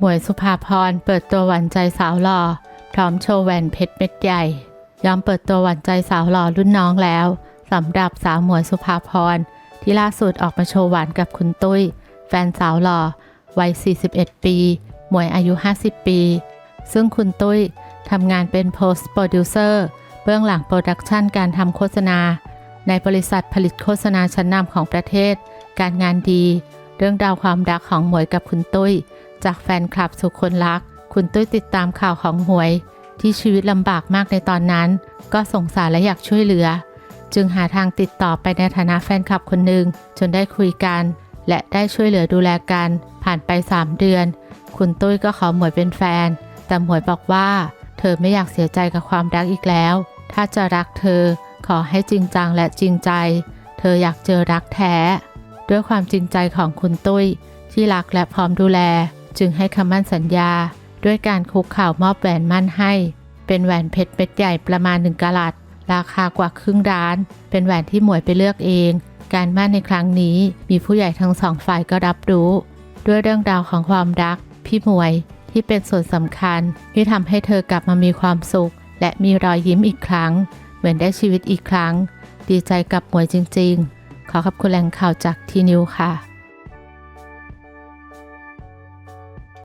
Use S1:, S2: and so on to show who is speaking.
S1: หมวยสุภาพรเปิดตัวหวานใจสาวหล่อ พร้อมโชว์แหวนเพชรเม็ดใหญ่ ยอมเปิดตัวหวานใจสาวหล่อรุ่นน้องแล้วสำหรับสาวหมวยสุภาพรที่ล่าสุดออกมาโชว์หวานกับคุณตุ้ย แฟนสาวหล่อวัย 41 ปี หมวยอายุ 50 ปี ซึ่งคุณตุ้ยทำงานเป็น post producer เบื้องหลังโปรดักชันการทำโฆษณา ในบริษัทผลิตโฆษณาชั้นนำของประเทศ การงานดี เรื่องราวความรักของหมวยกับคุณตุ้ย จากแฟนคลับสุคนรัก คุณตุ้ยติดตามข่าวของหวย ที่ชีวิตลำบากมากในตอนนั้น ก็สงสารและอยากช่วยเหลือ จึงหาทางติดต่อไปในฐานะแฟนคลับคนหนึ่งจนได้คุยกัน และได้ช่วยเหลือดูแลกัน ผ่านไป 3 เดือน คุณตุ้ยก็ขอหมวยเป็นแฟน แต่หมวยบอกว่า เธอไม่อยากเสียใจกับความรักอีกแล้ว ถ้าจะรักเธอ ขอให้จริงจังและจริงใจ เธออยากเจอรักแท้ ด้วยความจริงใจของคุณตุ้ยที่รักและพร้อมดูแล จึงให้คำมั่นสัญญา ด้วยการคุกเข่ามอบแหวนมั่นให้ เป็นแหวนเพชรเม็ดใหญ่ประมาณ1กะลัดราคากว่าครึ่งร้าน เป็นแหวนที่หมวยไปเลือกเอง การมั่นในครั้งนี้มีผู้ใหญ่ทั้งสองฝ่ายก็รับรู้ ด้วยเรื่องราวของความรัก พี่หมวยที่เป็นส่วนสำคัญที่ทำให้เธอกลับมามีความสุข และมีรอยยิ้มอีกครั้ง เหมือนได้ชีวิตอีกครั้ง ดีใจกับหมวยจริง ๆ ขอขอบคุณแหล่งข่าวจากทีนิวค่ะ